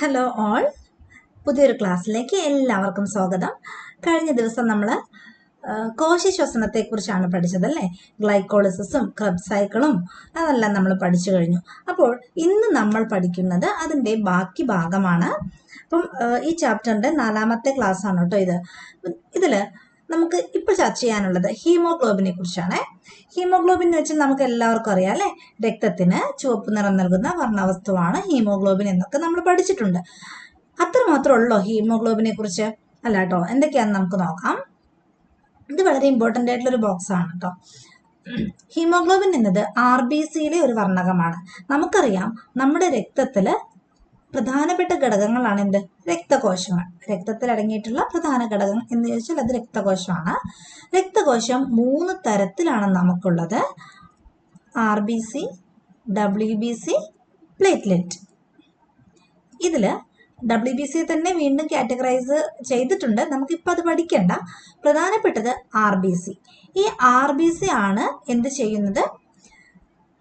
Hello all പുതിയൊരു ക്ലാസ്സിലേക്ക് എല്ലാവർക്കും സ്വാഗതം. കഴിഞ്ഞ ദിവസം നമ്മൾ കോശശ്വസനത്തെക്കുറിച്ചാണ് പഠിച്ചത് അല്ലേ ഗ്ലൈക്കോളിസിസും ക്രബ് സൈക്കിളും അതെല്ലാം നമ്മൾ പഠിച്ചു കഴിഞ്ഞു. അപ്പോൾ ഇന്ന് നമ്മൾ പഠിക്കുന്നത് അതിന്റെ ബാക്കി ഭാഗമാണ്. അപ്പം ഈ ചാപ്റ്ററിന്റെ നാലാമത്തെ ക്ലാസ്സാണ് കേട്ടോ ഇത്. ഇതിൽ നമുക്ക് ഇപ്പോൾ ചർച്ച ചെയ്യാനുള്ളത് ഹീമോഗ്ലോബിനെ കുറിച്ചാണ്. ഹീമോഗ്ലോബിൻ എന്ന് വെച്ചാൽ നമുക്ക് എല്ലാവർക്കും അറിയാം അല്ലെ? രക്തത്തിന് ചുവപ്പ് നിറം നൽകുന്ന വർണവസ്തുവാണ് ഹീമോഗ്ലോബിൻ എന്നൊക്കെ നമ്മൾ പഠിച്ചിട്ടുണ്ട്. അത്ര മാത്രമേ ഉള്ളൂ ഹീമോഗ്ലോബിനെ കുറിച്ച്? അല്ല കേട്ടോ എന്തൊക്കെയാണെന്ന് നമുക്ക് നോക്കാം. ഇത് വളരെ ഇമ്പോർട്ടന്റ് ആയിട്ടുള്ള ഒരു ബോക്സ് ആണ് കേട്ടോ. ഹീമോഗ്ലോബിൻ എന്നത് ആർ ബി സിയിലെ ഒരു വർണകമാണ്. നമുക്കറിയാം നമ്മുടെ രക്തത്തിൽ പ്രധാനപ്പെട്ട ഘടകങ്ങളാണ് എന്ത്? രക്തകോശമാണ് രക്തത്തിൽ അടങ്ങിയിട്ടുള്ള പ്രധാന ഘടകം എന്ന് ചോദിച്ചാൽ അത് രക്തകോശമാണ്. രക്തകോശം മൂന്ന് തരത്തിലാണ് നമുക്കുള്ളത്. R B C W B C platelet. ഇതിൽ ഡബ്ല്യു ബി സി തന്നെ വീണ്ടും കാറ്റഗറൈസ് ചെയ്തിട്ടുണ്ട്. നമുക്കിപ്പോൾ അത് പഠിക്കണ്ട. പ്രധാനപ്പെട്ടത് ആർ ബി സി. ഈ ആർ ബി സി ആണ് എന്ത് ചെയ്യുന്നത്?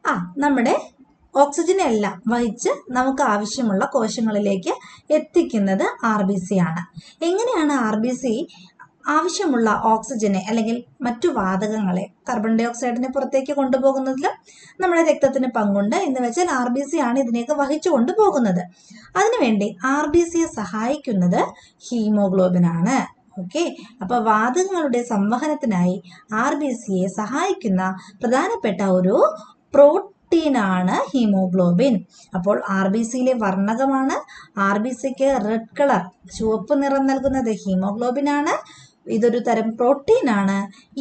ആ നമ്മുടെ ഓക്സിജൻ എല്ലാം വഹിച്ച് നമുക്ക് ആവശ്യമുള്ള കോശങ്ങളിലേക്ക് എത്തിക്കുന്നത് ആർ ബി സി ആണ്. എങ്ങനെയാണ് ആർ ബി സി ആവശ്യമുള്ള ഓക്സിജനെ അല്ലെങ്കിൽ മറ്റു വാതകങ്ങളെ കാർബൺ ഡൈ ഓക്സൈഡിനെ പുറത്തേക്ക് കൊണ്ടുപോകുന്നതിലും നമ്മുടെ രക്തത്തിന് പങ്കുണ്ട് എന്ന് വെച്ചാൽ ആർ ബി സി ആണ് ഇതിനെയൊക്കെ വഹിച്ചു കൊണ്ടുപോകുന്നത്. അതിനുവേണ്ടി ആർ ബി സിയെ സഹായിക്കുന്നത് ഹീമോഗ്ലോബിൻ ആണ്. ഓക്കെ? അപ്പൊ വാതകങ്ങളുടെ സംവഹനത്തിനായി ആർ ബി സിയെ സഹായിക്കുന്ന പ്രധാനപ്പെട്ട ഒരു പ്രോട്ടീനാണ് ഹീമോഗ്ലോബിൻ അപ്പോൾ ആർ ബി സിയിലെ വർണകമാണ്. ആർ ബി സിക്ക് റെഡ് കളർ ചുവപ്പ് നിറം നൽകുന്നത് ഹീമോഗ്ലോബിൻ ആണ്. ഇതൊരു തരം പ്രോട്ടീനാണ്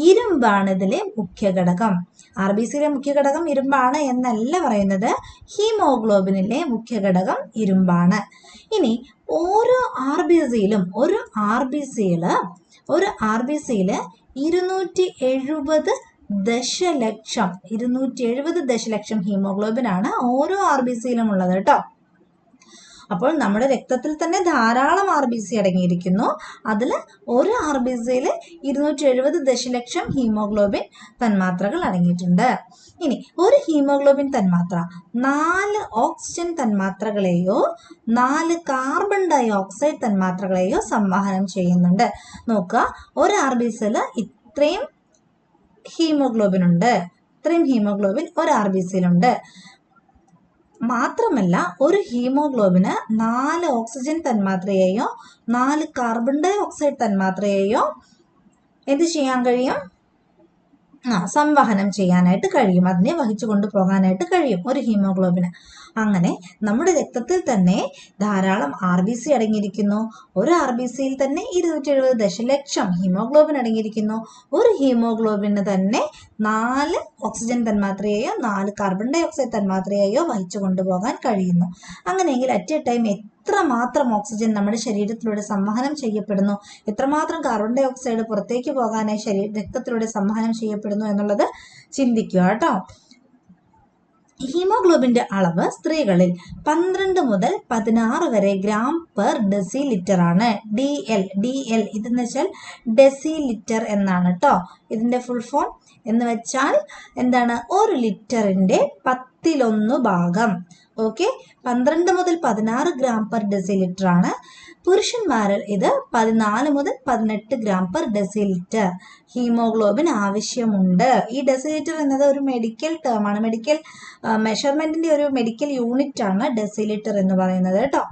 ഇരുമ്പാണ് ഇതിലെ മുഖ്യ ഘടകം. ആർ ബി സിയിലെ മുഖ്യ ഘടകം ഇരുമ്പാണ് എന്നല്ല പറയുന്നത്. ഹീമോഗ്ലോബിനിലെ മുഖ്യ ഘടകം ഇരുമ്പാണ്. ഇനി ഓരോ ആർ ബി സിയിലും ഒരു ആർ ബി സിയിൽ ഒരു ആർ ബി സിയിൽ ഇരുന്നൂറ്റി എഴുപത് ദശലക്ഷം ഇരുന്നൂറ്റി എഴുപത് ദശലക്ഷം ഹീമോഗ്ലോബിൻ ആണ് ഓരോ ആർ ബി സിയിലും ഉള്ളത് കേട്ടോ. അപ്പോൾ നമ്മുടെ രക്തത്തിൽ തന്നെ ധാരാളം ആർ ബി സി അടങ്ങിയിരിക്കുന്നു. അതിൽ ഒരു ആർ ബി സിയിൽ ഇരുന്നൂറ്റി എഴുപത് ദശലക്ഷം ഹീമോഗ്ലോബിൻ തന്മാത്രകൾ അടങ്ങിയിട്ടുണ്ട്. ഇനി ഒരു ഹീമോഗ്ലോബിൻ തന്മാത്ര നാല് ഓക്സിജൻ തന്മാത്രകളെയോ നാല് കാർബൺ ഡൈ ഓക്സൈഡ് തന്മാത്രകളെയോ സംവഹനം ചെയ്യുന്നുണ്ട്. നോക്കുക ഒരു ആർ ബി സിയിൽ ഇത്രയും ഹീമോഗ്ലോബിൻ ഉണ്ട് ഇത്രയും ഹീമോഗ്ലോബിൻ ഒരു ആർ ബി സിയിലുണ്ട്. മാത്രമല്ല ഒരു ഹീമോഗ്ലോബിന് നാല് ഓക്സിജൻ തന്മാത്രയെയോ നാല് കാർബൺ ഡൈ ഓക്സൈഡ് തന്മാത്രയെയോ എന്ത് ചെയ്യാൻ കഴിയും? ആ സംവഹനം ചെയ്യാനായിട്ട് കഴിയും. അതിനെ വഹിച്ചു കൊണ്ടുപോകാനായിട്ട് കഴിയും. ഒരു ഹീമോഗ്ലോബിന്. അങ്ങനെ നമ്മുടെ രക്തത്തിൽ തന്നെ ധാരാളം ആർ ബി സി അടങ്ങിയിരിക്കുന്നു. ഒരു ആർ ബി സിയിൽ തന്നെ ഇരുന്നൂറ്റി എഴുപത് ദശലക്ഷം ഹീമോഗ്ലോബിൻ അടങ്ങിയിരിക്കുന്നു. ഒരു ഹീമോഗ്ലോബിന് തന്നെ നാല് ഓക്സിജൻ തന്മാത്രയെയോ നാല് കാർബൺ ഡൈ ഓക്സൈഡ് തന്മാത്രയെയോ വഹിച്ചു കൊണ്ടുപോകാൻ കഴിയുന്നു. അങ്ങനെയെങ്കിൽ അറ്റ് എ ടൈം എത്രമാത്രം ഓക്സിജൻ നമ്മുടെ ശരീരത്തിലൂടെ സംവഹനം ചെയ്യപ്പെടുന്നു? എത്രമാത്രം കാർബൺ ഡൈ ഓക്സൈഡ് പുറത്തേക്ക് പോകാനായി ശരീര രക്തത്തിലൂടെ സംവഹനം ചെയ്യപ്പെടുന്നു എന്നുള്ളത് ചിന്തിക്കുക കേട്ടോ. ഹീമോഗ്ലോബിന്റെ അളവ് സ്ത്രീകളിൽ പന്ത്രണ്ട് മുതൽ പതിനാറ് വരെ ഗ്രാം പെർ ഡെസി ലിറ്റർ ആണ്. ഡി എൽ ഡി എൽ ഇതെന്ന് വെച്ചാൽ ഡെസി ലിറ്റർ എന്നാണ് കേട്ടോ ഇതിന്റെ ഫുൾ ഫോം എന്ന് വെച്ചാൽ എന്താണ്? ഒരു ലിറ്ററിന്റെ പത്തിലൊന്ന് ഭാഗം. ഓക്കെ പന്ത്രണ്ട് മുതൽ പതിനാറ് ഗ്രാം പെർ ഡെസി ലിറ്റർ ആണ്. പുരുഷന്മാരിൽ ഇത് പതിനാല് മുതൽ പതിനെട്ട് gram per decilitre haemoglobin ആവശ്യമുണ്ട്. ഈ ഡെസി ലിറ്റർ എന്നത് ഒരു മെഡിക്കൽ ടേം ആണ്. മെഡിക്കൽ മെഷർമെന്റിന്റെ ഒരു മെഡിക്കൽ യൂണിറ്റ് ആണ് ഡെസി ലിറ്റർ എന്ന് പറയുന്നത് കേട്ടോ.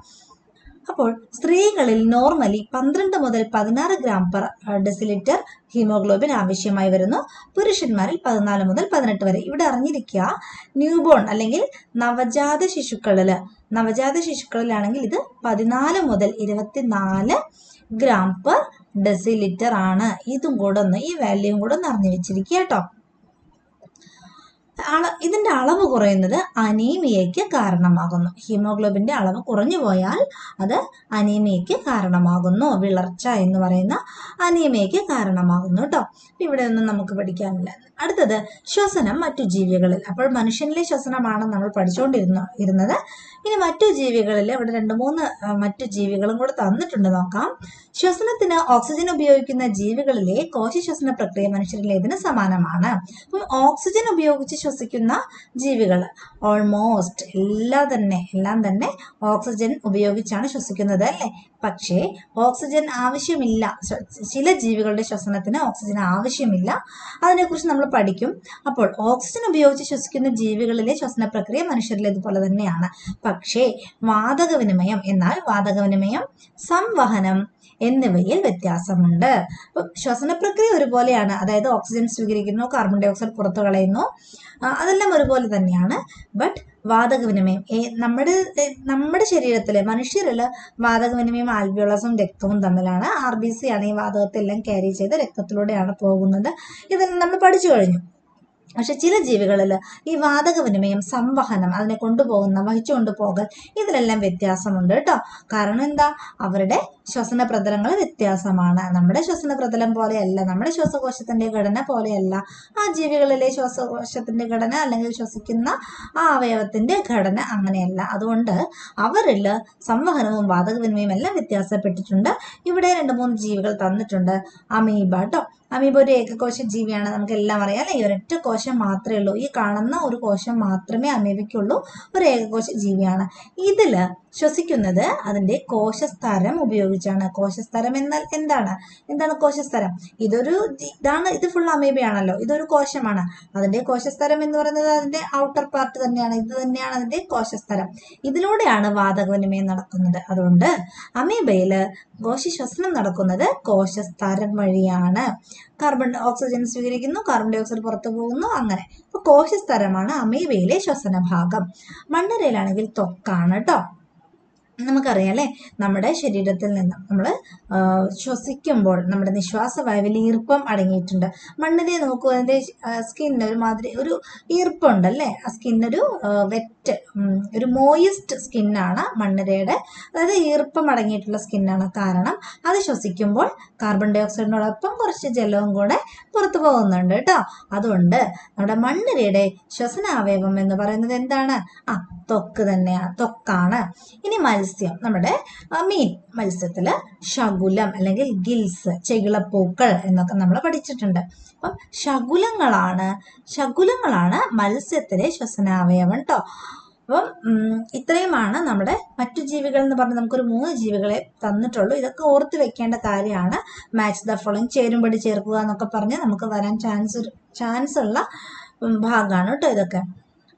അപ്പോൾ സ്ത്രീകളിൽ നോർമലി പന്ത്രണ്ട് മുതൽ പതിനാറ് ഗ്രാം പെർ ഡെസിലിറ്റർ ഹീമോഗ്ലോബിൻ ആവശ്യമായി വരുന്നു. പുരുഷന്മാരിൽ പതിനാല് മുതൽ പതിനെട്ട് വരെ. ഇവിടെ അറിഞ്ഞിരിക്കുക ന്യൂബോൺ അല്ലെങ്കിൽ നവജാത ശിശുക്കളിൽ നവജാത ശിശുക്കളിലാണെങ്കിൽ ഇത് പതിനാല് മുതൽ ഇരുപത്തിനാല് ഗ്രാം പെർ ഡെസിലിറ്റർ ആണ്. ഇതും കൂടെ ഒന്ന് ഈ വാല്യൂം കൂടെ ഒന്ന് അറിഞ്ഞു വെച്ചിരിക്കുക കേട്ടോ. അള ഇതിന്റെ അളവ് കുറയുന്നത് അനീമിയയ്ക്ക് കാരണമാകുന്നു. ഹീമോഗ്ലോബിന്റെ അളവ് കുറഞ്ഞു പോയാൽ അത് അനീമിയയ്ക്ക് കാരണമാകുന്നു. വിളർച്ച എന്ന് പറയുന്ന അനീമിയയ്ക്ക് കാരണമാകുന്നു കേട്ടോ ഇവിടെ ഒന്നും നമുക്ക് പഠിക്കാനില്ല. അടുത്തത് ശ്വസനം മറ്റു ജീവികളിൽ. അപ്പോൾ മനുഷ്യനിലെ ശ്വസനമാണ് നമ്മൾ പഠിച്ചുകൊണ്ടിരുന്ന ഇരുന്നത്. ഇനി മറ്റു ജീവികളിൽ ഇവിടെ രണ്ട് മൂന്ന് മറ്റു ജീവികളും കൂടെ തന്നിട്ടുണ്ട് നോക്കാം. ശ്വസനത്തിന് ഓക്സിജൻ ഉപയോഗിക്കുന്ന ജീവികളിലെ കോശ ശ്വസന പ്രക്രിയ മനുഷ്യരിലേതിന് സമാനമാണ്. അപ്പം ഓക്സിജൻ ഉപയോഗിച്ച് ശ്വസിക്കുന്ന ജീവികൾ. ഓൾമോസ്റ്റ് എല്ലാം തന്നെ എല്ലാം തന്നെ ഓക്സിജൻ ഉപയോഗിച്ചാണ് ശ്വസിക്കുന്നത് അല്ലേ? പക്ഷേ ഓക്സിജൻ ആവശ്യമില്ല. ചില ജീവികളുടെ ശ്വസനത്തിന് ഓക്സിജൻ ആവശ്യമില്ല. അതിനെക്കുറിച്ച് നമ്മൾ പഠിക്കും. അപ്പോൾ ഓക്സിജൻ ഉപയോഗിച്ച് ശ്വസിക്കുന്ന ജീവികളിലെ ശ്വസന പ്രക്രിയ മനുഷ്യരിലേതുപോലെ തന്നെയാണ്. പക്ഷേ വാതകവിനിമയം എന്നാൽ വാതകവിനിമയം സംവഹനം. എന്നിവയിൽ വ്യത്യാസമുണ്ട്. ശ്വസന പ്രക്രിയ ഒരുപോലെയാണ്. അതായത് ഓക്സിജൻ സ്വീകരിക്കുന്നു കാർബൺ ഡൈ ഓക്സൈഡ് പുറത്തു കളയുന്നു. അതെല്ലാം ഒരുപോലെ തന്നെയാണ്. ബട്ട് വാതക വിനിമയം നമ്മുടെ നമ്മുടെ ശരീരത്തിലെ മനുഷ്യരിൽ വാതക വിനിമയം ആൽബിയോളസും രക്തവും തമ്മിലാണ്. ആർ ബി സി ആണ് ഈ വാതകത്തെല്ലാം ക്യാരി ചെയ്ത് രക്തത്തിലൂടെയാണ് പോകുന്നത്. ഇതെല്ലാം നമ്മൾ പഠിച്ചു കഴിഞ്ഞു. പക്ഷെ ചില ജീവികളിൽ ഈ വാതക വിനിമയം സംവഹനം അതിനെ കൊണ്ടുപോകുന്ന വഹിച്ചു കൊണ്ടുപോകൽ ഇതിലെല്ലാം വ്യത്യാസമുണ്ട് കേട്ടോ. കാരണം എന്താ? അവരുടെ ശ്വസന പ്രതലങ്ങൾ വ്യത്യാസമാണ്. നമ്മുടെ ശ്വസന പ്രതലം പോലെയല്ല നമ്മുടെ ശ്വാസകോശത്തിന്റെ ഘടന പോലെയല്ല. ആ ജീവികളിലെ ശ്വാസകോശത്തിന്റെ ഘടന അല്ലെങ്കിൽ ശ്വസിക്കുന്ന ആ അവയവത്തിന്റെ ഘടന അങ്ങനെയല്ല. അതുകൊണ്ട് അവരിൽ സംവഹനവും വാതക വിനിമയവും എല്ലാം വ്യത്യാസപ്പെട്ടിട്ടുണ്ട്. ഇവിടെ രണ്ട് മൂന്ന് ജീവികൾ തന്നിട്ടുണ്ട്. അമീബ കേട്ടോ. അമീബ ഒരു ഏകകോശ ജീവിയാണ് നമുക്ക് എല്ലാം അറിയാം അല്ലെ? ഈ ഒരൊറ്റ കോശം മാത്രമേ ഉള്ളൂ. ഈ കാണുന്ന ഒരു കോശം മാത്രമേ അമീബയ്ക്കുള്ളൂ ഒരു ഏകകോശ ജീവിയാണ് ഇതിൽ ശ്വസിക്കുന്നത് അതിന്റെ കോശസ്തരം ഉപയോഗിച്ചാണ്. കോശസ്തരം എന്നാൽ എന്താണ്? എന്താണ് കോശസ്തരം? ഇതൊരു ഇതാണ് ഇത് ഫുൾ അമീബയാണല്ലോ. ഇതൊരു കോശമാണ്. അതിന്റെ കോശസ്തരം എന്ന് പറയുന്നത് അതിന്റെ ഔട്ടർ പാർട്ട് തന്നെയാണ്. ഇത് തന്നെയാണ് അതിന്റെ കോശസ്തരം. ഇതിലൂടെയാണ് വാതകവിനിമയം നടക്കുന്നത്. അതുകൊണ്ട് അമീബയിൽ കോശ ശ്വസനം നടക്കുന്നത് കോശസ്തരം വഴിയാണ്. കാർബൺ ഓക്സിജൻ സ്വീകരിക്കുന്നു കാർബൺ ഡൈ ഓക്സൈഡ് പുറത്തു പോകുന്നു അങ്ങനെ. അപ്പൊ കോശസ്തരമാണ് അമീബയിലെ ശ്വസന ഭാഗം മണ്ണരയിലാണെങ്കിൽ ത്വക്കാണ് കേട്ടോ നമുക്കറിയാം അല്ലേ? നമ്മുടെ ശരീരത്തിൽ നിന്ന് നമ്മൾ ശ്വസിക്കുമ്പോൾ നമ്മുടെ നിശ്വാസ വായുവിൽ ഈർപ്പം അടങ്ങിയിട്ടുണ്ട്. മണ്ണിനെ നോക്കൂ സ്കിന്നിന് ഒരു മാതിരി ഒരു ഈർപ്പമുണ്ടല്ലേ ആ സ്കിന്നൊരു വെറ്റ് ഒരു മോയിസ്റ്റ് സ്കിന്നാണ് മണ്ണിരയുടെ അതായത് ഈർപ്പം അടങ്ങിയിട്ടുള്ള സ്കിന്നാണ് കാരണം അത് ശ്വസിക്കുമ്പോൾ കാർബൺ ഡൈ ഓക്സൈഡിനോടൊപ്പം കുറച്ച് ജലവും കൂടെ പുറത്തു പോകുന്നുണ്ട് കേട്ടോ. അതുകൊണ്ട് നമ്മുടെ മണ്ണിരയുടെ ശ്വസനാവയവം എന്ന് പറയുന്നത് എന്താണ്? ആ ത്വക്ക് തന്നെയാണ് ത്വക്കാണ്. ഇനി മത്സ്യം നമ്മുടെ മീൻ മത്സ്യത്തിൽ ശകുലം അല്ലെങ്കിൽ ഗിൽസ് ചെകിളപ്പൂക്കൾ എന്നൊക്കെ നമ്മൾ പഠിച്ചിട്ടുണ്ട്. അപ്പം ശകുലങ്ങളാണ് ശകുലങ്ങളാണ് മത്സ്യത്തിലെ ശ്വസനാവയവം കേട്ടോ അപ്പം ഇത്രയുമാണ് നമ്മുടെ മറ്റു ജീവികൾ എന്ന് പറഞ്ഞ് നമുക്കൊരു മൂന്ന് ജീവികളെ തന്നിട്ടുള്ളൂ. ഇതൊക്കെ ഓർത്ത് വെക്കേണ്ട കാര്യമാണ്. മാച്ച് ദ ഫോളോയിങ് ചേരുംപടി ചേർക്കുക എന്നൊക്കെ പറഞ്ഞ് നമുക്ക് വരാൻ ചാൻസ് ചാൻസ് ഉള്ള ഭാഗമാണ് കേട്ടോ ഇതൊക്കെ.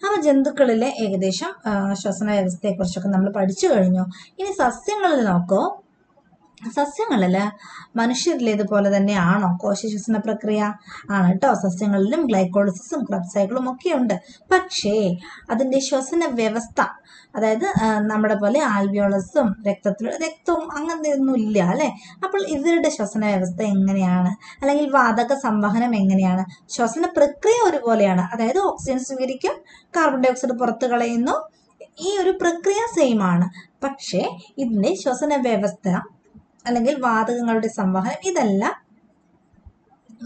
അപ്പോൾ ജന്തുക്കളിലെ ഏകദേശം ശ്വസന വ്യവസ്ഥയെക്കുറിച്ചൊക്കെ നമ്മൾ പഠിച്ചു കഴിഞ്ഞു. ഇനി സസ്യങ്ങളിൽ നോക്കൂ. സസ്യങ്ങളിൽ മനുഷ്യരിലേതുപോലെ തന്നെയാണോ? കോശശ്വസന പ്രക്രിയ ആണ് കേട്ടോ സസ്യങ്ങളിലും ഗ്ലൈക്കോളിസിസും ക്രബ് സൈക്കിളും ഒക്കെ ഉണ്ട്. പക്ഷേ അതിന്റെ ശ്വസന വ്യവസ്ഥ അതായത് നമ്മുടെ പോലെ ആൽവിയോളസും രക്തത്തിൽ രക്തവും അങ്ങനത്തെ ഒന്നും ഇല്ല അല്ലേ? അപ്പോൾ ഇവരുടെ ശ്വസന വ്യവസ്ഥ എങ്ങനെയാണ്? അല്ലെങ്കിൽ വാതക സംവഹനം എങ്ങനെയാണ്? ശ്വസന പ്രക്രിയ ഒരുപോലെയാണ്. അതായത് ഓക്സിജൻ സ്വീകരിക്കും കാർബൺ ഡൈ ഓക്സൈഡ് പുറത്തു കളയുന്നു. ഈ ഒരു പ്രക്രിയ സെയിം ആണ്. പക്ഷേ ഇതിന്റെ ശ്വസന വ്യവസ്ഥ അല്ലെങ്കിൽ വാതകങ്ങളുടെ സംവഹനം. ഇതെല്ലാം.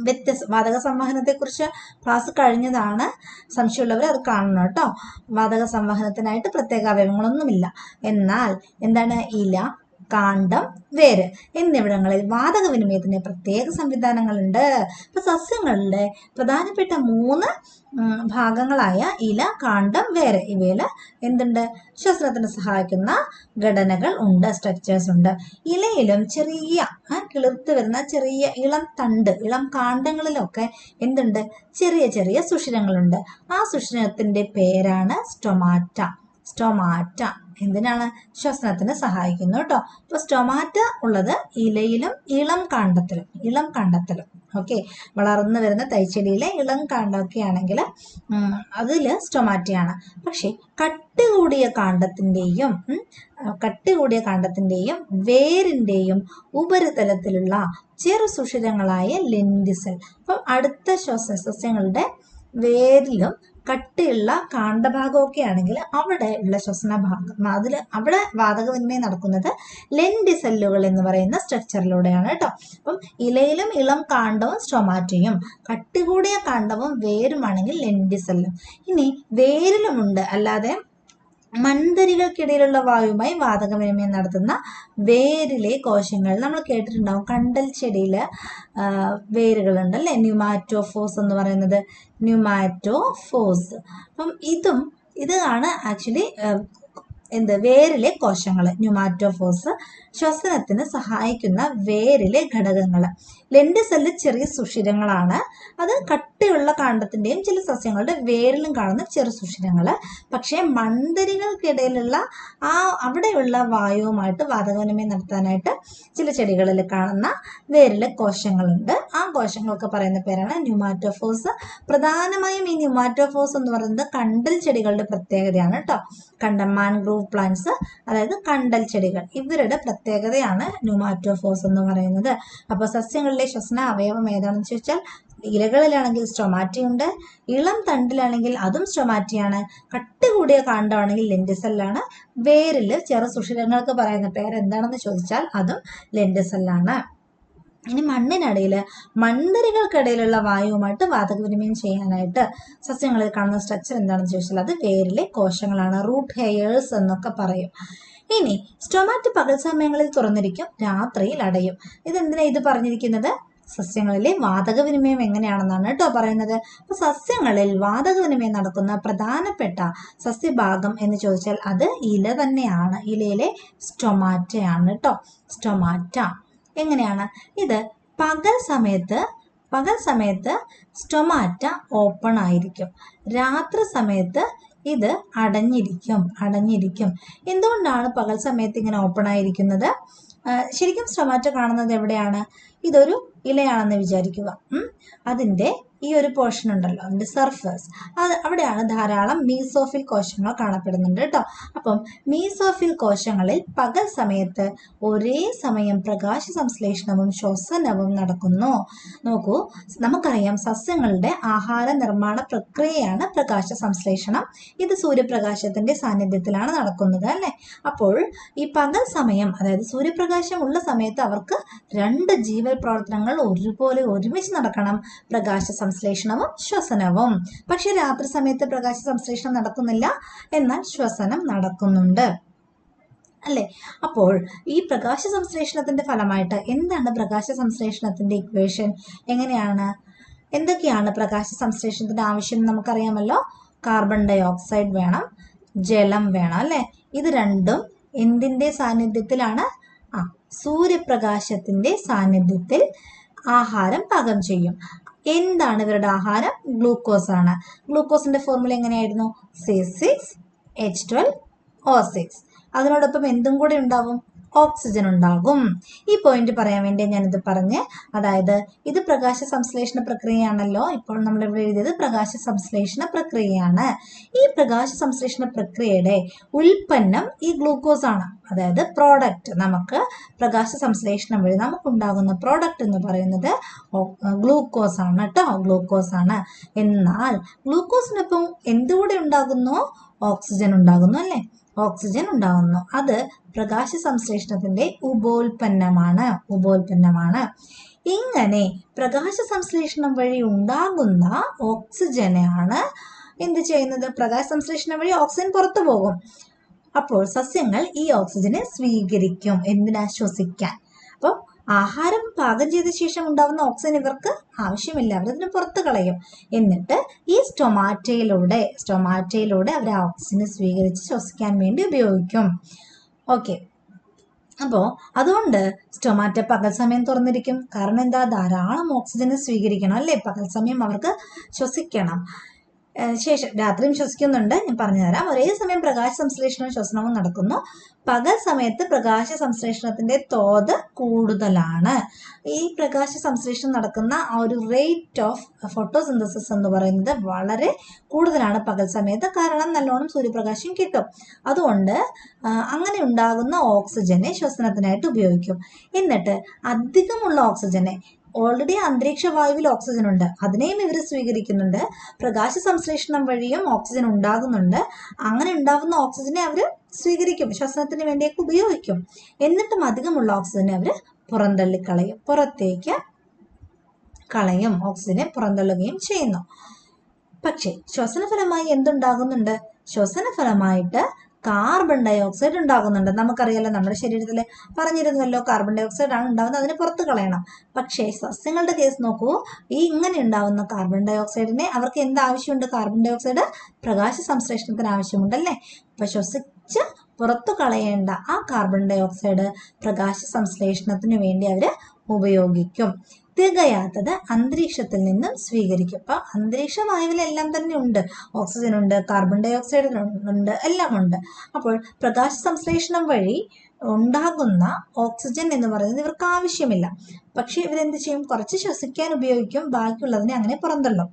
വ്യത്യസ്ത വാതക സംവഹനത്തെക്കുറിച്ച് ക്ലാസ് കഴിഞ്ഞതാണ്. സംശയമുള്ളവർ അത് കാണണം കേട്ടോ. വാതക സംവഹനത്തിനായിട്ട് പ്രത്യേക അവയവങ്ങളൊന്നുമില്ല. എന്നാൽ എന്താണ് ഇല? കാണ്ഡം വേര് എന്നിവിടങ്ങളിൽ വാതക വിനിമയത്തിന് പ്രത്യേക സംവിധാനങ്ങളുണ്ട്. ഇപ്പൊ സസ്യങ്ങളുടെ പ്രധാനപ്പെട്ട മൂന്ന് ഭാഗങ്ങളായ ഇല കാണ്ഡം വേര് ഇവയിൽ എന്തുണ്ട്? ശ്വസനത്തിന് സഹായിക്കുന്ന ഘടനകൾ ഉണ്ട് സ്ട്രക്ചേഴ്സ് ഉണ്ട്. ഇലയിലും ചെറിയ കിളിർത്ത് വരുന്ന ചെറിയ ഇളം തണ്ട് ഇളം കാണ്ഡങ്ങളിലൊക്കെ എന്തുണ്ട്? ചെറിയ ചെറിയ സുഷിരങ്ങളുണ്ട്. ആ സുഷിരത്തിന്റെ പേരാണ് സ്റ്റൊമാറ്റ സ്റ്റൊമാറ്റ. എന്തിനാണ്? ശ്വസനത്തിന് സഹായിക്കുന്നു കേട്ടോ. അപ്പൊ സ്റ്റൊമാറ്റ ഉള്ളത് ഇലയിലും ഇളം കാണ്ടത്തിലും ഇളം കാണ്ടത്തിലും ഓക്കെ. വളർന്നു വരുന്ന തൈച്ചെടിയിലെ ഇളം കാണ്ടൊക്കെയാണെങ്കിൽ ആണെങ്കിൽ സ്റ്റൊമാറ്റയാണ്. പക്ഷേ കട്ടുകൂടിയ കൂടിയ കട്ടുകൂടിയ കട്ടി കൂടിയ കാണ്ഡത്തിന്റെയും വേരിന്റെയും ഉപരിതലത്തിലുള്ള ചെറു സുഷിരങ്ങളായ ലെൻഡിസൽ. അപ്പം അടുത്ത ശ്വാസ സസ്യങ്ങളുടെ വേരിലും കട്ടിയുള്ള കാണ്ഡഭാഗമൊക്കെ ആണെങ്കിൽ അവിടെ ഉള്ള ശ്വസന ഭാഗം. അതിൽ അവിടെ വാതക നടക്കുന്നത് ലെൻഡി സെല്ലുകൾ എന്ന് പറയുന്ന സ്ട്രക്ചറിലൂടെയാണ് കേട്ടോ. അപ്പം ഇലയിലും ഇളം കാണ്ഡവും സ്റ്റൊമാറ്റയും കട്ടി കൂടിയ കാണ്ഡവും വേരുമാണെങ്കിൽ ലെൻഡി സെല്ല്. ഇനി വേരിലുമുണ്ട്. അല്ലാതെ മൺതരികൾക്കിടയിലുള്ള വായുമായി വാതകവിനിമയം നടത്തുന്ന വേരിലെ കോശങ്ങൾ നമ്മൾ കേട്ടിട്ടുണ്ടാവും. കണ്ടൽ ചെടിയിൽ വേരുകളുണ്ട് അല്ലേ? ന്യൂമാറ്റോഫോസ് എന്ന് പറയുന്നത്. ന്യൂമാറ്റോഫോസ് അപ്പം ഇതും ഇതാണ് ആക്ച്വലി എന്ത്? വേരിലെ കോശങ്ങൾ ന്യൂമാറ്റോഫോസ് ശ്വസനത്തിന് സഹായിക്കുന്ന വേരിലെ ഘടകങ്ങൾ ലെൻഡ് സെല്ല് ചെറിയ സുഷിരങ്ങളാണ്. അത് കട്ടിയുള്ള കാണ്ഡത്തിന്റെയും ചില സസ്യങ്ങളുടെ വേരിലും കാണുന്ന ചെറു സുഷിരങ്ങൾ പക്ഷേ മൺതരികൾക്കിടയിലുള്ള ആ അവിടെയുള്ള വായുവുമായിട്ട് വാതകവിനിമയം നടത്താനായിട്ട് ചില ചെടികളിൽ കാണുന്ന വേരിലെ കോശങ്ങളുണ്ട്. ആ കോശങ്ങൾക്ക് പറയുന്ന പേരാണ് ന്യൂമാറ്റോഫോസ് പ്രധാനമായും ഈ ന്യൂമാറ്റോഫോസ് എന്ന് പറയുന്നത് കണ്ടൽ ചെടികളുടെ പ്രത്യേകതയാണ് കേട്ടോ കണ്ടം മാൻഗ്രൂവ് പ്ലാന്റ്സ് അതായത് കണ്ടൽ ചെടികൾ. ഇവരുടെ പ്രത്യേകതയാണ് ന്യൂമാറ്റോഫോസ് എന്ന് പറയുന്നത്. അപ്പോൾ സസ്യങ്ങളിലെ ശ്വസന അവയവം ഏതാണെന്ന് ചോദിച്ചാൽ ഇലകളിലാണെങ്കിൽ സ്റ്റൊമാറ്റിയുണ്ട് ഇളം തണ്ടിലാണെങ്കിൽ അതും സ്റ്റൊമാറ്റിയാണ് കട്ടി കൂടിയ കാണ്ടാണെങ്കിൽ ലെൻഡിസെല്ലാണ് വേരിൽ ചെറു സുഷിരങ്ങൾക്ക് പറയുന്ന പേരെന്താണെന്ന് ചോദിച്ചാൽ അതും ലെൻഡിസെല്ലാണ് ഇനി മണ്ണിനടിയിൽ മൺതരികൾക്കിടയിലുള്ള വായുവുമായിട്ട് വാതകവിനിമയം ചെയ്യാനായിട്ട് സസ്യങ്ങളിൽ കാണുന്ന സ്ട്രക്ചർ എന്താണെന്ന് ചോദിച്ചാൽ അത് വേരിലെ കോശങ്ങളാണ് റൂട്ട് ഹെയേഴ്സ് എന്നൊക്കെ പറയും. ഇനി സ്റ്റൊമാറ്റ് പകൽ സമയങ്ങളിൽ തുറന്നിരിക്കും രാത്രിയിൽ അടയും. ഇതെന്തിനാ ഇത് പറഞ്ഞിരിക്കുന്നത്? സസ്യങ്ങളിലെ വാതക വിനിമയം എങ്ങനെയാണെന്നാണ് കേട്ടോ പറയുന്നത്. അപ്പൊ സസ്യങ്ങളിൽ വാതകവിനിമയം നടക്കുന്ന പ്രധാനപ്പെട്ട സസ്യഭാഗം എന്ന് ചോദിച്ചാൽ അത് ഇല തന്നെയാണ് ഇലയിലെ സ്റ്റൊമാറ്റയാണ് കേട്ടോ. സ്റ്റൊമാറ്റ എങ്ങനെയാണ്? ഇത് പകൽ സമയത്ത് പകൽ സമയത്ത് സ്റ്റൊമാറ്റ ഓപ്പൺ ആയിരിക്കും. രാത്രി സമയത്ത് ഇത് അടഞ്ഞിരിക്കും അടഞ്ഞിരിക്കും. എന്തുകൊണ്ടാണ് പകൽ സമയത്ത് ഇങ്ങനെ ഓപ്പൺ ആയിരിക്കുന്നത്? ശരിക്കും സ്റ്റൊമാറ്റ കാണുന്നത് എവിടെയാണ്? ഇതൊരു ഇലയാണെന്ന് വിചാരിക്കുക. അതിന്റെ ഈ ഒരു പോർഷൻ ഉണ്ടല്ലോ അതിന്റെ സർഫസ് അത് അവിടെയാണ് ധാരാളം മീസോഫിൽ കോശങ്ങൾ കാണപ്പെടുന്നുണ്ട് കേട്ടോ. അപ്പം മീസോഫിൽ കോശങ്ങളിൽ പകൽ സമയത്ത് ഒരേ സമയം പ്രകാശ സംശ്ലേഷണവും ശ്വസനവും നടക്കുന്നു. നോക്കൂ നമുക്കറിയാം സസ്യങ്ങളുടെ ആഹാര നിർമ്മാണ പ്രക്രിയയാണ് പ്രകാശ സംശ്ലേഷണം. ഇത് സൂര്യപ്രകാശത്തിന്റെ സാന്നിധ്യത്തിലാണ് നടക്കുന്നത് അല്ലേ? അപ്പോൾ ഈ പകൽ സമയം അതായത് സൂര്യപ്രകാശം ഉള്ള സമയത്ത് അവർക്ക് രണ്ട് ജീവൽ പ്രവർത്തനങ്ങൾ ഒരുപോലെ ഒരുമിച്ച് നടക്കണം. പ്രകാശ സംശ്ലേഷണവും ശ്വസനവും. പക്ഷെ രാത്രി സമയത്ത് പ്രകാശ സംശ്ലേഷണം നടക്കുന്നില്ല. എന്നാൽ ശ്വസനം നടക്കുന്നുണ്ട്. അല്ലേ? അപ്പോൾ ഈ പ്രകാശ സംശ്ലേഷണത്തിന്റെ ഫലമായിട്ട് എന്താണ് പ്രകാശ സംശ്ലേഷണത്തിന്റെ ഇക്വേഷൻ എങ്ങനെയാണ്? എന്തൊക്കെയാണ് പ്രകാശ സംശ്ലേഷണത്തിന്റെ ആവശ്യം നമുക്കറിയാമല്ലോ. കാർബൺ ഡൈ ഓക്സൈഡ് വേണം ജലം വേണം അല്ലേ? ഇത് രണ്ടും എന്തിന്റെ സാന്നിധ്യത്തിലാണ്? ആ സൂര്യപ്രകാശത്തിന്റെ സാന്നിധ്യത്തിൽ ആഹാരം പാകം ചെയ്യും. എന്താണ് ഇവരുടെ ആഹാരം? ഗ്ലൂക്കോസ് ആണ്. ഗ്ലൂക്കോസിന്റെ ഫോർമുല എങ്ങനെയായിരുന്നു? C six H twelve O six അതിനോടൊപ്പം എന്തും കൂടെ ഉണ്ടാവും? ഓക്സിജൻ ഉണ്ടാകും. ഈ പോയിന്റ് പറയാൻ വേണ്ടി ഞാനിത് പറഞ്ഞ് അതായത് ഇത് പ്രകാശ സംശ്ലേഷണ പ്രക്രിയയാണല്ലോ. ഇപ്പോൾ നമ്മൾ ഇവിടെ എഴുതിയത് പ്രകാശ സംശ്ലേഷണ പ്രക്രിയയാണ്. ഈ പ്രകാശ സംശ്ലേഷണ പ്രക്രിയയുടെ ഉൽപ്പന്നം ഈ ഗ്ലൂക്കോസ് ആണ്. അതായത് പ്രോഡക്റ്റ് നമുക്ക് പ്രകാശ സംശ്ലേഷണം വഴി നമുക്കുണ്ടാകുന്ന പ്രോഡക്റ്റ് എന്ന് പറയുന്നത് ഗ്ലൂക്കോസ് ആണ് കേട്ടോ. ഗ്ലൂക്കോസ് ആണ്. എന്നാൽ ഗ്ലൂക്കോസിനൊപ്പം എന്തുകൂടെ ഉണ്ടാകുന്നു? ഓക്സിജൻ ഉണ്ടാകുന്നു അല്ലേ? ഓക്സിജൻ ഉണ്ടാകുന്നു. അത് പ്രകാശ സംശ്ലേഷണത്തിന്റെ ഉപോൽപ്പന്നമാണ്. ഉപോൽപ്പന്നമാണ്. ഇങ്ങനെ പ്രകാശ സംശ്ലേഷണം വഴി ഉണ്ടാകുന്ന ഓക്സിജനാണ് എന്ത് ചെയ്യുന്നത്? പ്രകാശ സംശ്ലേഷണം വഴി ഓക്സിജൻ പുറത്തു പോകും. അപ്പോൾ സസ്യങ്ങൾ ഈ ഓക്സിജനെ സ്വീകരിക്കും. എന്തിനാ ശ്വസിക്കാൻ? അപ്പോൾ ആഹാരം പാകം ചെയ്ത ശേഷം ഉണ്ടാവുന്ന ഓക്സിജൻ ഇവർക്ക് ആവശ്യമില്ല. അവരതിന് പുറത്ത് കളയും. എന്നിട്ട് ഈ സ്റ്റൊമാറ്റയിലൂടെ സ്റ്റൊമാറ്റയിലൂടെ അവർ ആ ഓക്സിജനെ സ്വീകരിച്ച് ശ്വസിക്കാൻ വേണ്ടി ഉപയോഗിക്കും. ഓക്കെ അപ്പോൾ അതുകൊണ്ട് സ്റ്റൊമാറ്റ പകൽ സമയം തുറന്നിരിക്കും. കാരണം എന്താ? ധാരാളം ഓക്സിജൻ സ്വീകരിക്കണം അല്ലേ? പകൽ സമയം അവർക്ക് ശ്വസിക്കണം. ശേഷം രാത്രിയും ശ്വസിക്കുന്നുണ്ട്. ഞാൻ പറഞ്ഞുതരാം. ഒരേ സമയം പ്രകാശ സംശ്ലേഷണവും ശ്വസനവും നടക്കുന്നു. പകൽ സമയത്ത് പ്രകാശ സംശ്ലേഷണത്തിന്റെ തോത് കൂടുതലാണ്. ഈ പ്രകാശ സംശ്ലേഷണം നടക്കുന്ന ആ ഒരു റേറ്റ് ഓഫ് ഫോട്ടോസിന്തസിസ് എന്ന് പറയുന്നത് വളരെ കൂടുതലാണ് പകൽ സമയത്ത്. കാരണം നല്ലോണം സൂര്യപ്രകാശം കിട്ടും. അതുകൊണ്ട് അങ്ങനെ ഉണ്ടാകുന്ന ഓക്സിജനെ ശ്വസനത്തിനായിട്ട് ഉപയോഗിക്കും. എന്നിട്ട് അധികമുള്ള ഓക്സിജനെ ഓൾറെഡി അന്തരീക്ഷ വായുവിൽ ഓക്സിജൻ ഉണ്ട്. അതിനെയും ഇവർ സ്വീകരിക്കുന്നുണ്ട്. പ്രകാശ സംശ്ലേഷണം വഴിയും ഓക്സിജൻ ഉണ്ടാകുന്നുണ്ട്. അങ്ങനെ ഉണ്ടാകുന്ന ഓക്സിജനെ അവർ സ്വീകരിക്കും. ശ്വസനത്തിന് വേണ്ടിയൊക്കെ ഉപയോഗിക്കും. എന്നിട്ടും അധികമുള്ള ഓക്സിജനെ അവർ പുറന്തള്ളിക്കളയും പുറത്തേക്ക് കളയും. ഓക്സിജനെ പുറന്തള്ളുകയും ചെയ്യുന്നു. പക്ഷേ ശ്വസനഫലമായി എന്തുണ്ടാകുന്നുണ്ട്? ശ്വസനഫലമായിട്ട് കാർബൺ ഡൈ ഓക്സൈഡ് ഉണ്ടാകുന്നുണ്ട്. നമുക്കറിയാലോ നമ്മുടെ ശരീരത്തിൽ പറഞ്ഞിരുന്നല്ലോ കാർബൺ ഡൈ ഓക്സൈഡ് ആണ് ഉണ്ടാകുന്നത് അതിനെ പുറത്ത് കളയണം. പക്ഷേ സസ്യങ്ങളുടെ കേസ് നോക്കൂ. ഈ ഇങ്ങനെ ഉണ്ടാവുന്ന കാർബൺ ഡൈ ഓക്സൈഡിനെ അവർക്ക് എന്ത് ആവശ്യമുണ്ട്? കാർബൺ ഡൈ ഓക്സൈഡ് പ്രകാശ സംശ്ലേഷണത്തിന് ആവശ്യമുണ്ടല്ലേ അപ്പൊ ശ്വസിച്ച് പുറത്തു കളയേണ്ട ആ കാർബൺ ഡൈ ഓക്സൈഡ് പ്രകാശ സംശ്ലേഷണത്തിന് വേണ്ടി അവർ ഉപയോഗിക്കും. തികയാത്തത് അന്തരീക്ഷത്തിൽ നിന്നും സ്വീകരിക്കും. അപ്പൊ അന്തരീക്ഷ വായുവിലെല്ലാം തന്നെ ഉണ്ട്. ഓക്സിജൻ ഉണ്ട് കാർബൺ ഡൈ ഓക്സൈഡ് ഉണ്ട് എല്ലാം ഉണ്ട്. അപ്പോൾ പ്രകാശ സംശ്ലേഷണം വഴി ഉണ്ടാകുന്ന ഓക്സിജൻ എന്ന് പറയുന്നത് ഇവർക്ക് ആവശ്യമില്ല. പക്ഷെ ഇവരെന്ത് ചെയ്യും? കുറച്ച് ശ്വസിക്കാൻ ഉപയോഗിക്കും. ബാക്കിയുള്ളതിനെ അങ്ങനെ പുറന്തള്ളും.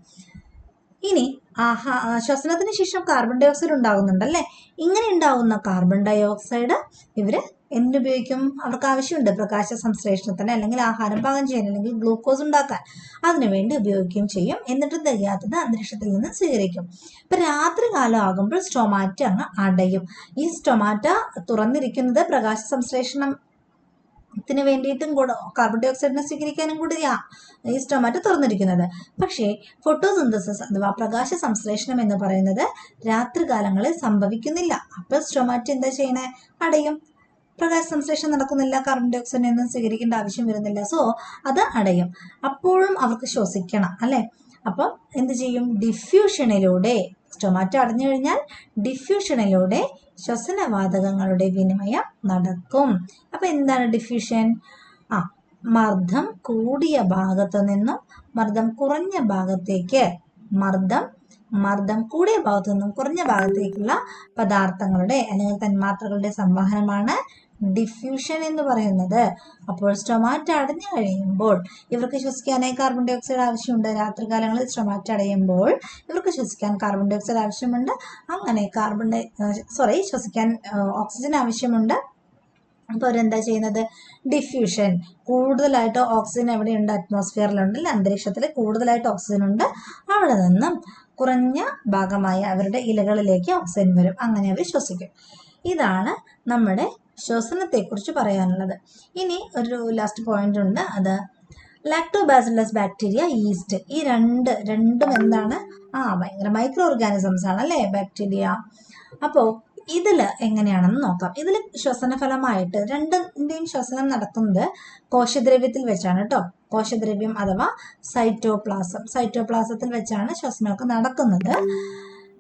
ഇനി ആഹാ ശ്വസനത്തിന് ശേഷം കാർബൺ ഡൈ ഓക്സൈഡ് ഉണ്ടാകുന്നുണ്ടല്ലേ? ഇങ്ങനെ ഉണ്ടാകുന്ന കാർബൺ ഡൈ ഓക്സൈഡ് ഇവർ എന്തുപയോഗിക്കും അവർക്ക് ആവശ്യമുണ്ട് പ്രകാശ സംശ്ലേഷണത്തിന് അല്ലെങ്കിൽ ആഹാരം പാകം ചെയ്യാൻ അല്ലെങ്കിൽ ഗ്ലൂക്കോസ് ഉണ്ടാക്കാൻ. അതിനുവേണ്ടി ഉപയോഗിക്കുകയും ചെയ്യും. എന്നിട്ട് തികയാത്തത് അന്തരീക്ഷത്തിൽ നിന്ന് സ്വീകരിക്കും. ഇപ്പൊ രാത്രി കാലം ആകുമ്പോൾ സ്റ്റൊമാറ്റ അങ്ങ് അടയും. ഈ സ്റ്റൊമാറ്റ തുറന്നിരിക്കുന്നത് പ്രകാശ സംശ്ലേഷണം ത്തിന് വേണ്ടിയിട്ടും കൂടെ കാർബൺ ഡൈ ഓക്സൈഡിനെ സ്വീകരിക്കാനും കൂടിയാ ഈ സ്റ്റൊമാറ്റ തുറന്നിരിക്കുന്നത്. പക്ഷേ ഫോട്ടോസിന്തസിസ് അഥവാ പ്രകാശ സംശ്ലേഷണം എന്ന് പറയുന്നത് രാത്രികാലങ്ങളിൽ സംഭവിക്കുന്നില്ല. അപ്പോൾ സ്റ്റൊമാറ്റ എന്താ ചെയ്യണേ? അടയും. പ്രകാശ സംശ്ലേഷണം നടക്കുന്നില്ല കാർബൺ ഡൈ ഓക്സൈഡിനെ ഒന്നും സ്വീകരിക്കേണ്ട ആവശ്യം വരുന്നില്ല. സോ അത് അടയും. അപ്പോഴും അവർക്ക് ശ്വസിക്കണം അല്ലെ? അപ്പം എന്ത് ചെയ്യും? ഡിഫ്യൂഷനിലൂടെ സ്റ്റൊമാറ്റോ അടഞ്ഞു കഴിഞ്ഞാൽ ഡിഫ്യൂഷനിലൂടെ ശ്വസനവാതകങ്ങളുടെ വിനിമയം നടക്കും. അപ്പൊ എന്താണ് ഡിഫ്യൂഷൻ ആ മർദ്ദം കൂടിയ ഭാഗത്ത് നിന്നും മർദ്ദം കുറഞ്ഞ ഭാഗത്തേക്ക് മർദ്ദം മർദ്ദം കൂടിയ ഭാഗത്തു നിന്നും കുറഞ്ഞ ഭാഗത്തേക്കുള്ള പദാർത്ഥങ്ങളുടെ അല്ലെങ്കിൽ തന്മാത്രകളുടെ സംവഹനമാണ് ഡിഫ്യൂഷൻ എന്ന് പറയുന്നത് അപ്പോൾ സ്റ്റൊമാറ്റ അടഞ്ഞു കഴിയുമ്പോൾ ഇവർക്ക് ശ്വസിക്കാനായി കാർബൺ ഡൈ ഓക്സൈഡ് ആവശ്യമുണ്ട്. രാത്രികാലങ്ങളിൽ സ്റ്റൊമാറ്റ അടയുമ്പോൾ ഇവർക്ക് ശ്വസിക്കാൻ കാർബൺ ഡൈ ഓക്സൈഡ് ആവശ്യമുണ്ട്. അങ്ങനെ കാർബൺ ഡൈ സോറി ശ്വസിക്കാൻ ഓക്സിജൻ ആവശ്യമുണ്ട്. അപ്പോൾ അവരെന്താ ചെയ്യുന്നത്? ഡിഫ്യൂഷൻ കൂടുതലായിട്ട് ഓക്സിജൻ എവിടെയുണ്ട്? അറ്റ്മോസ്ഫിയറിലുണ്ട് അല്ലെ? അന്തരീക്ഷത്തിൽ കൂടുതലായിട്ട് ഓക്സിജൻ ഉണ്ട്. അവിടെ നിന്നും കുറഞ്ഞ ഭാഗമായി അവരുടെ ഇലകളിലേക്ക് ഓക്സിജൻ വരും. അങ്ങനെ അവർ ശ്വസിക്കും. ഇതാണ് നമ്മുടെ ശ്വസനത്തെക്കുറിച്ച് പറയാനുള്ളത്. ഇനി ഒരു ലാസ്റ്റ് പോയിന്റ് ഉണ്ട്. അത് ലാക്ടോബാസിലസ് ബാക്ടീരിയ ഈസ്റ്റ് ഈ രണ്ട് രണ്ടും എന്താണ്? ആ ഭയങ്കര മൈക്രോ ഓർഗാനിസംസ് ആണ് അല്ലേ ബാക്ടീരിയ അപ്പോൾ ഇതിൽ എങ്ങനെയാണെന്ന് നോക്കാം. ഇതിൽ ശ്വസനഫലമായിട്ട് രണ്ടിന്റെയും ശ്വസനം നടക്കുന്നത് കോശദ്രവ്യത്തിൽ വെച്ചാണ് കേട്ടോ കോശദ്രവ്യം അഥവാ സൈറ്റോപ്ലാസം സൈറ്റോപ്ലാസത്തിൽ വെച്ചാണ് ശ്വസനമൊക്കെ നടക്കുന്നത്.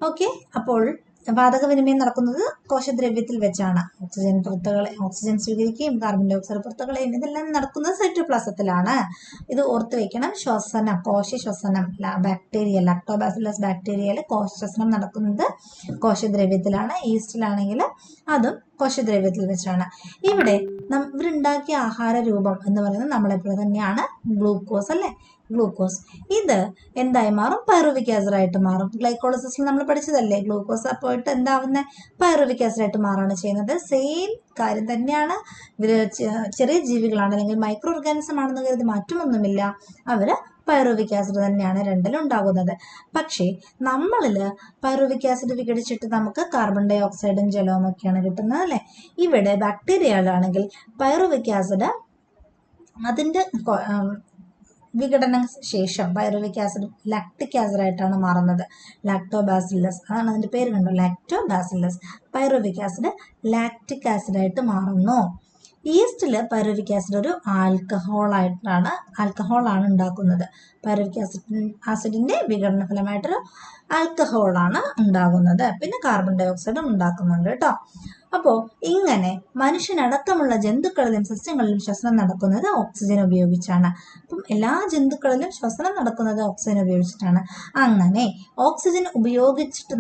ഓക്കെ അപ്പോൾ വാതക വിനിമയം നടക്കുന്നത് കോശദ്രവ്യത്തിൽ വെച്ചാണ്. ഓക്സിജൻ പുറത്തുകളെ ഓക്സിജൻ സ്വീകരിക്കുകയും കാർബൺ ഡൈ ഓക്സൈഡ് പുറത്തുകളെയും ഇതെല്ലാം നടക്കുന്നത് സൈറ്റോപ്ലാസത്തിലാണ്. ഇത് ഓർത്ത് വെക്കണം. ശ്വസനം കോശ ശ്വസനം ബാക്ടീരിയ ലാക്ടോബാസിലസ് ബാക്ടീരിയയിൽ കോശ ശ്വസനം നടക്കുന്നത് കോശദ്രവ്യത്തിലാണ്. ഈസ്റ്റിലാണെങ്കിൽ അതും കോശദ്രവ്യത്തിൽ വെച്ചാണ്. ഇവിടെ ഇവരുണ്ടാക്കിയ ആഹാര രൂപം എന്ന് പറയുന്നത് നമ്മളെപ്പോലെ തന്നെയാണ് ഗ്ലൂക്കോസ് അല്ലേ? ഗ്ലൂക്കോസ്. ഇത് എന്തായി മാറും? പൈറുവിക് ആസിഡായിട്ട് മാറും. ഗ്ലൈക്കോളിസിസിൽ നമ്മൾ പഠിച്ചതല്ലേ? ഗ്ലൂക്കോസ് പോയിട്ട് എന്താവുന്ന? പൈറുവിക് ആസിഡായിട്ട് മാറാണ് ചെയ്യുന്നത്. സെയിം കാര്യം തന്നെയാണ്. ചെറിയ ജീവികളാണ്. അല്ലെങ്കിൽ മൈക്രോ ഓർഗാനിസം ആണെന്ന് കരുതി മാറ്റമൊന്നുമില്ല. അവർ പൈറുവിക് ആസിഡ് തന്നെയാണ് രണ്ടിലും ഉണ്ടാകുന്നത് പക്ഷേ നമ്മളിൽ പൈറുവിക് ആസിഡ് വിഘടിച്ചിട്ട് നമുക്ക് കാർബൺ ഡൈ ഓക്സൈഡും ജലവും ഒക്കെയാണ് കിട്ടുന്നത് അല്ലേ? ഇവിടെ ബാക്ടീരിയകളാണെങ്കിൽ പൈറുവിക് ആസിഡ് അതിന്റെ വിഘടന ശേഷം പൈറുവിക് ആസിഡ് ലാക്ടിക് ആസിഡ് ആയിട്ടാണ് മാറുന്നത്. ലാക്ടോബാസില്ലസ് അതാണ് അതിന്റെ പേര് കണ്ടോ? Lactobacillus pyruvic acid lactic acid ആയിട്ട് മാറുന്നു. ഈസ്റ്റിൽ പൈറുവിക് ആസിഡ് ഒരു ആൽക്കഹോൾ ആണ് ഉണ്ടാക്കുന്നത്. പൈറുവിക് ആസിഡ് ആസിഡിന്റെ വിഘടന ഫലമായിട്ടൊരു ആൽക്കഹോളാണ് ഉണ്ടാകുന്നത്. പിന്നെ കാർബൺ ഡൈ ഓക്സൈഡും ഉണ്ടാക്കുന്നുണ്ട് കേട്ടോ. അപ്പോൾ ഇങ്ങനെ മനുഷ്യനടക്കമുള്ള ജന്തുക്കളിലും സസ്യങ്ങളിലും ശ്വസനം നടക്കുന്നത് ഓക്സിജൻ ഉപയോഗിച്ചാണ്. അപ്പം എല്ലാ ജന്തുക്കളിലും ശ്വസനം നടക്കുന്നത് ഓക്സിജൻ ഉപയോഗിച്ചിട്ടാണ്. അങ്ങനെ ഓക്സിജൻ ഉപയോഗിച്ചിട്ട്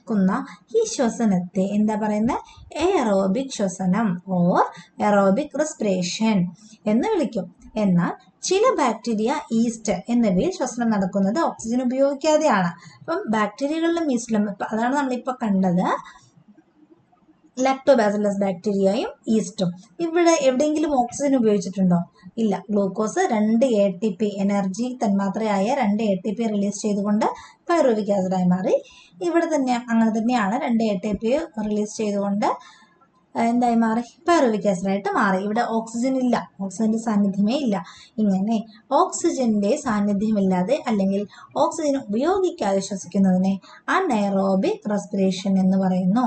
നടക്കുന്ന ഈ ശ്വസനത്തെ എന്താ പറയുന്നത് എയറോബിക് ശ്വസനം ഓർ എറോബിക് റെസ്പിറേഷൻ എന്ന് വിളിക്കും. എന്നാൽ ചില ബാക്ടീരിയ ഈസ്റ്റ് എന്നിവയിൽ ശ്വസനം നടക്കുന്നത് ഓക്സിജൻ ഉപയോഗിക്കാതെയാണ്. അപ്പം ബാക്ടീരിയകളിലും ഈസ്റ്റിലും അതാണ് നമ്മളിപ്പോൾ കണ്ടത്. ലാക്ടോബാസിലസ് ബാക്ടീരിയയും ഈസ്റ്റും ഇവിടെ എവിടെയെങ്കിലും ഓക്സിജൻ ഉപയോഗിച്ചിട്ടുണ്ടോ? ഇല്ല. ഗ്ലൂക്കോസ് രണ്ട് എ ടി പി എനർജി തന്മാത്രയായ രണ്ട് എ ടി പി റിലീസ് ചെയ്തുകൊണ്ട് പൈറുവിക് ആസിഡായി മാറി. ഇവിടെ തന്നെ അങ്ങനെ തന്നെയാണ് രണ്ട് എ ടി പി റിലീസ് ചെയ്തുകൊണ്ട് എന്തായി മാറി? പൈറോവിക് ആസിഡായിട്ട് മാറി. ഇവിടെ ഓക്സിജൻ ഇല്ല. ഓക്സിജന്റെ സാന്നിധ്യമേ ഇല്ല. ഇങ്ങനെ ഓക്സിജന്റെ സാന്നിധ്യമില്ലാതെ അല്ലെങ്കിൽ ഓക്സിജൻ ഉപയോഗിക്കാതെ ശ്വസിക്കുന്നതിനെ അനൈറോബിക് റെസ്പിറേഷൻ എന്ന് പറയുന്നു.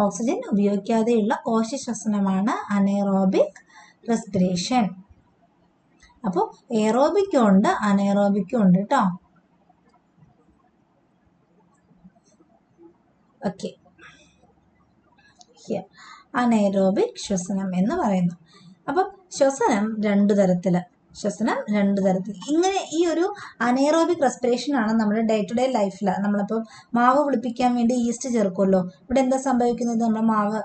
ഓക്സിജൻ ഉപയോഗിക്കാതെയുള്ള കോശ ശ്വസനമാണ് അനേറോബിക് റെസ്പിറേഷൻ അപ്പോൾ എയറോബിക്കും ഉണ്ട് അനൈറോബിക്കും ഉണ്ട് കേട്ടോ ഓക്കെ അനൈറോബിക് ശ്വസനം എന്ന് പറയുന്നു. അപ്പം ശ്വസനം രണ്ടു തരത്തിൽ ശ്വസനം രണ്ടു തരത്തിൽ ഇങ്ങനെ ഈ ഒരു അനൈറോബിക് റെസ്പിറേഷൻ ആണ് നമ്മുടെ ഡേ ടു ഡേ ലൈഫിൽ നമ്മളിപ്പം മാവ് പുളിപ്പിക്കാൻ വേണ്ടി ഈസ്റ്റ് ചേർക്കുമല്ലോ ഇവിടെ എന്താ സംഭവിക്കുന്നത്? നമ്മൾ മാവ്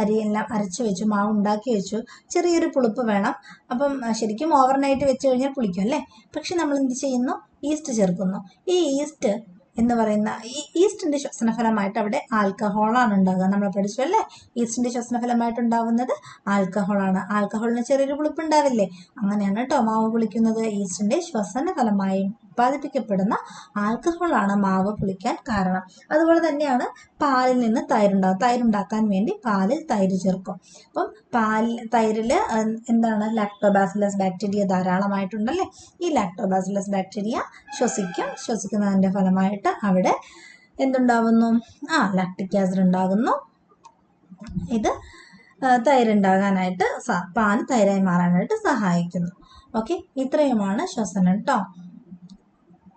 അരിയെല്ലാം അരച്ച് വെച്ചു മാവ് ഉണ്ടാക്കി വെച്ചു. ചെറിയൊരു പുളിപ്പ് വേണം. അപ്പം ശരിക്കും ഓവർനൈറ്റ് വെച്ച് കഴിഞ്ഞാൽ പുളിക്കും അല്ലേ? പക്ഷെ നമ്മൾ എന്ത് ചെയ്യുന്നു? ഈസ്റ്റ് ചേർക്കുന്നു. ഈ ഈസ്റ്റ് എന്ന് പറയുന്ന ഈ ഈസ്റ്റിന്റെ ശ്വസനഫലമായിട്ട് അവിടെ ആൽക്കഹോളാണ് ഉണ്ടാകുക. നമ്മൾ പഠിച്ചു അല്ലേ? ഈസ്റ്റിന്റെ ശ്വസനഫലമായിട്ട് ഉണ്ടാവുന്നത് ആൽക്കഹോളാണ്. ആൽക്കഹോളിന് ചെറിയൊരു പുളിപ്പ് ഉണ്ടാവില്ലേ? അങ്ങനെയാണ് കേട്ടോ മാവ് പുളിക്കുന്നത്. ഈസ്റ്റിന്റെ ശ്വസന ഉത്പാദിപ്പിക്കപ്പെടുന്ന ആൽക്കഹോളാണ് മാവ് പുളിക്കാൻ കാരണം. അതുപോലെ തന്നെയാണ് പാലിൽ നിന്ന് തൈരുണ്ടാകും തൈരുണ്ടാക്കാൻ വേണ്ടി പാലിൽ തൈര് ചേർക്കും. അപ്പം പാൽ തൈരിൽ എന്താണ് ലാക്ടോബാസിലസ് ബാക്ടീരിയ ധാരാളമായിട്ടുണ്ടല്ലേ? ഈ ലാക്ടോബാസിലസ് ബാക്ടീരിയ ശ്വസിക്കും. ശ്വസിക്കുന്നതിന്റെ ഫലമായിട്ട് അവിടെ എന്തുണ്ടാവുന്നു? ആ ലാക്ടിക് ആസിഡ് ഉണ്ടാകുന്നു. ഇത് തൈരുണ്ടാകാനായിട്ട് പാൽ തൈരായി മാറാനായിട്ട് സഹായിക്കുന്നു. ഓക്കെ? ഇത്രയുമാണ് ശ്വസനം കേട്ടോ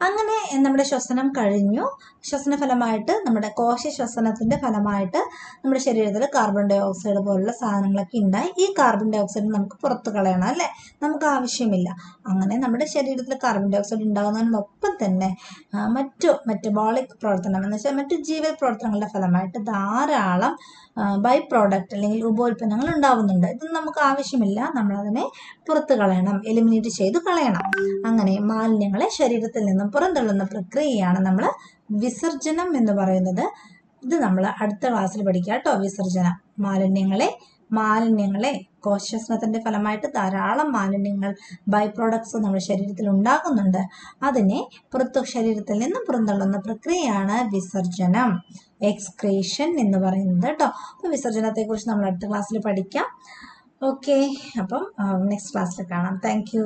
അങ്ങനെ നമ്മുടെ ശ്വസനം കഴിഞ്ഞു. ശ്വസന ഫലമായിട്ട് നമ്മുടെ കോശ ശ്വസനത്തിന്റെ ഫലമായിട്ട് നമ്മുടെ ശരീരത്തിൽ കാർബൺ ഡൈ ഓക്സൈഡ് പോലുള്ള സാധനങ്ങളൊക്കെ ഉണ്ടായി. ഈ കാർബൺ ഡൈ ഓക്സൈഡ് നമുക്ക് പുറത്ത് കളയണം അല്ലേ? നമുക്ക് ആവശ്യമില്ല. അങ്ങനെ നമ്മുടെ ശരീരത്തിൽ കാർബൺ ഡൈ ഓക്സൈഡ് ഉണ്ടാകുന്നതിനൊപ്പം തന്നെ മറ്റു മെറ്റബോളിക് പ്രവർത്തനം എന്ന് വെച്ചാൽ മറ്റു ജീവ പ്രവർത്തനങ്ങളുടെ ഫലമായിട്ട് ധാരാളം ബൈ പ്രോഡക്റ്റ് അല്ലെങ്കിൽ ഉപോൽപ്പന്നങ്ങൾ ഉണ്ടാവുന്നുണ്ട്. ഇത് നമുക്ക് ആവശ്യമില്ല. നമ്മളതിനെ പുറത്ത് കളയണം. എലിമിനേറ്റ് ചെയ്ത് കളയണം. അങ്ങനെ മാലിന്യങ്ങളെ ശരീരത്തിൽ നിന്നും പുറന്തള്ളുന്ന പ്രക്രിയയാണ് നമ്മൾ വിസർജനം എന്ന് പറയുന്നത്. ഇത് നമ്മൾ അടുത്ത ക്ലാസ്സിൽ പഠിക്കുക കേട്ടോ വിസർജനം. മാലിന്യങ്ങളെ മാലിന്യങ്ങളെ കോശശ്വസനത്തിന്റെ ഫലമായിട്ട് ധാരാളം മാലിന്യങ്ങൾ ബൈ പ്രോഡക്ട്സ് നമ്മുടെ ശരീരത്തിൽ ഉണ്ടാകുന്നുണ്ട്. അതിനെ പുറത്തു ശരീരത്തിൽ നിന്നും പുറന്തള്ളുന്ന പ്രക്രിയയാണ് വിസർജനം. എക്സ്ക്രീഷൻ എന്ന് പറയുന്നത് കേട്ടോ. അപ്പോൾ വിസർജനത്തെക്കുറിച്ച് നമ്മൾ അടുത്ത ക്ലാസ്സിൽ പഠിക്കാം. ഓക്കെ അപ്പം നെക്സ്റ്റ് ക്ലാസ്സിൽ കാണാം. താങ്ക്